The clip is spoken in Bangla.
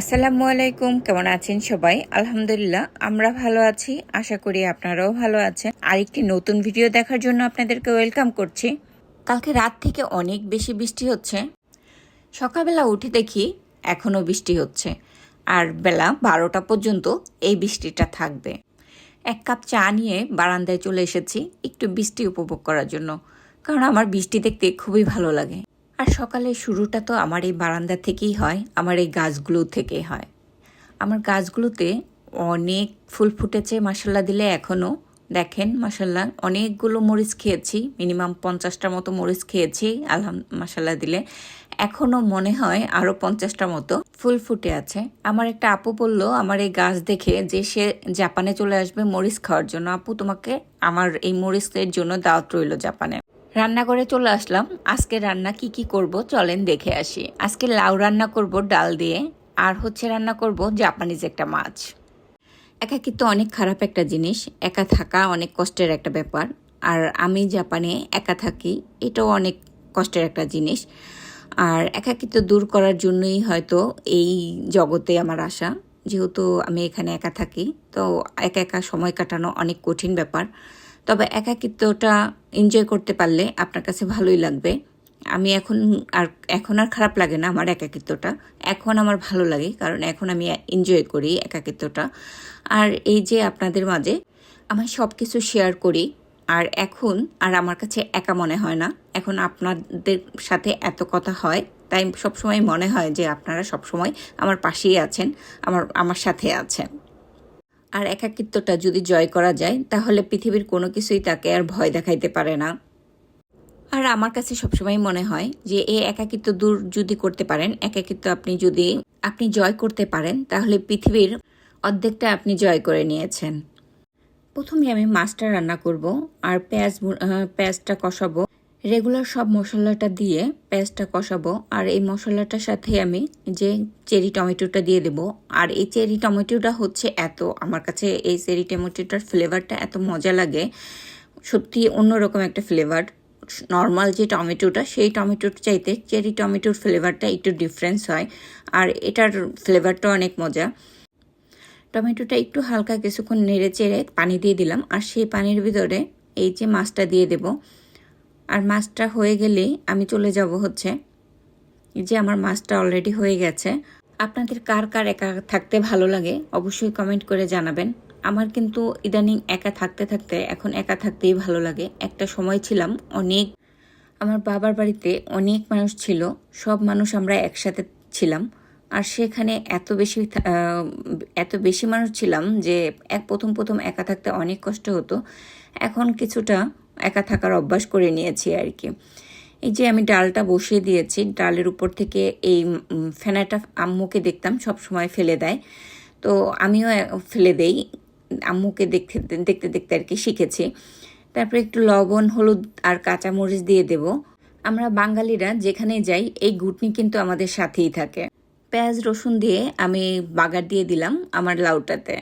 আসসালামু আলাইকুম, কেমন আছেন সবাই? আলহামদুলিল্লাহ, আমরা ভালো আছি, আশা করি আপনারাও ভালো আছেন। আরেকটি নতুন ভিডিও দেখার জন্য আপনাদেরকে ওয়েলকাম করছি। কালকে রাত থেকে অনেক বেশি বৃষ্টি হচ্ছে। সকালবেলা উঠে দেখি এখনও বৃষ্টি হচ্ছে। আর বেলা বারোটা পর্যন্ত এই বৃষ্টিটা থাকবে। এক কাপ চা নিয়ে বারান্দায় চলে এসেছি, একটু বৃষ্টি উপভোগ করার জন্য। কারণ আমার বৃষ্টি দেখতে খুবই ভালো লাগে। আর সকালের শুরুটা তো আমার এই বারান্দা থেকেই হয়, আমার এই গাছগুলো থেকেই হয়। আমার গাছগুলোতে অনেক ফুল ফুটেছে মাসাল্লা দিলে এখনও দেখেন মাসাল্লাহ অনেকগুলো মরিচ খেয়েছি, মিনিমাম পঞ্চাশটার মতো মরিচ খেয়েছি, আলহাম মাসাল্লাহ দিলে। এখনও মনে হয় আরও পঞ্চাশটার মতো ফুল ফুটে আছে। আমার একটা আপু বলল, আমার এই গাছ দেখে যে সে জাপানে চলে আসবে মরিচ খাওয়ার জন্য, আপু তোমাকে আমার এই মরিচের জন্য দাওয়াত রইল জাপানে। রান্না করে চলে আসলাম। আজকে রান্না কি কি করব চলেন দেখে আসি। আজকে লাউ রান্না করব ডাল দিয়ে, আর হচ্ছে রান্না করব জাপানিজ একটা মাছ। একাকিত্ব অনেক খারাপ একটা জিনিস, একা থাকা অনেক কষ্টের একটা ব্যাপার। আর আমি জাপানে একা থাকি, এটাও অনেক কষ্টের একটা জিনিস। আর একাকিত্ব দূর করার জন্যই হয়তো এই জগতে আমার আশা। যেহেতু আমি এখানে একা থাকি, তো একা একা সময় কাটানো অনেক কঠিন ব্যাপার। তবে একাকিত্বটা এনজয় করতে পারলে আপনার কাছে ভালোই লাগবে। আমি এখন আর এখন আর খারাপ লাগে না আমার একাকিত্বটা। এখন আমার ভালো লাগে, কারণ এখন আমি এনজয় করি একাকিত্বটা। আর এই যে আপনাদের মাঝে আমি সব কিছু শেয়ার করি, আর এখন আর আমার কাছে একা মনে হয় না। এখন আপনাদের সাথে এত কথা হয়, তাই সবসময় মনে হয় যে আপনারা সবসময় আমার পাশেই আছেন, আমার আমার সাথে আছেন। আর একাকিত্বটা যদি জয় করা যায়, তাহলে পৃথিবীর কোনো কিছুই তাকে আর ভয় দেখাইতে পারে না। আর আমার কাছে সবসময় মনে হয় যে, এই একাকিত্ব দূর যদি করতে পারেন, একাকিত্ব আপনি যদি আপনি জয় করতে পারেন, তাহলে পৃথিবীর অর্ধেকটা আপনি জয় করে নিয়েছেন। প্রথমে আমি মাছটা রান্না করব, আর পেঁয়াজ পেঁয়াজটা কষাবো। রেগুলার সব মশলাটা দিয়ে পেঁয়াজটা কষাবো, আর এই মশলাটার সাথে আমি যে চেরি টমেটোটা দিয়ে দেব। আর এই চেরি টমেটোটা হচ্ছে এত, আমার কাছে এই চেরি টমেটোটার ফ্লেভারটা এত মজা লাগে। সত্যি অন্যরকম একটা ফ্লেভার। নর্মাল যে টমেটোটা, সেই টমেটোর চাইতে চেরি টমেটোর ফ্লেভারটা একটু ডিফারেন্স হয়, আর এটার ফ্লেভারটা অনেক মজা। টমেটোটা একটু হালকা কিছুক্ষণ নেড়ে চেড়ে পানি দিয়ে দিলাম, আর সেই পানির ভিতরে এই যে মাছটা দিয়ে দেব আর মাছটা হয়ে গেলেই আমি চলে যাব হচ্ছে। যে আমার মাছটা অলরেডি হয়ে গেছে। আপনাদের কার কার একা থাকতে ভালো লাগে অবশ্যই কমেন্ট করে জানাবেন। আমার কিন্তু ইদানিং একা থাকতে থাকতে, এখন একা থাকতেই ভালো লাগে। একটা সময় ছিলাম অনেক, আমার বাবার বাড়িতে অনেক মানুষ ছিল, সব মানুষ আমরা একসাথে ছিলাম। আর সেখানে এত বেশি এত বেশি মানুষ ছিলাম যে এক, প্রথম প্রথম একা থাকতে অনেক কষ্ট হতো। এখন কিছুটা একা থাকার অভ্যাস করে নিয়েছি আর কি। এই যে আমি ডালটা বসিয়ে দিয়েছি, ডালের উপর থেকে এই ফেনাটা আম্মুকে দেখতাম, সব সময় ফেলে দেয়। তো আমিও ফেলে দেই, আম্মুকে দেখতে দেখতে দেখতে আর কি শিখেছি। তারপরে একটু লবণ, হলুদ আর কাঁচামরিচ দিয়ে দেব। আমরা বাঙালিরা যেখানে যাই, এই ঘুটনি কিন্তু আমাদের সাথেই থাকে। পেঁয়াজ রসুন দিয়ে আমি বাগার দিয়ে দিলাম আমার লাউটাতে।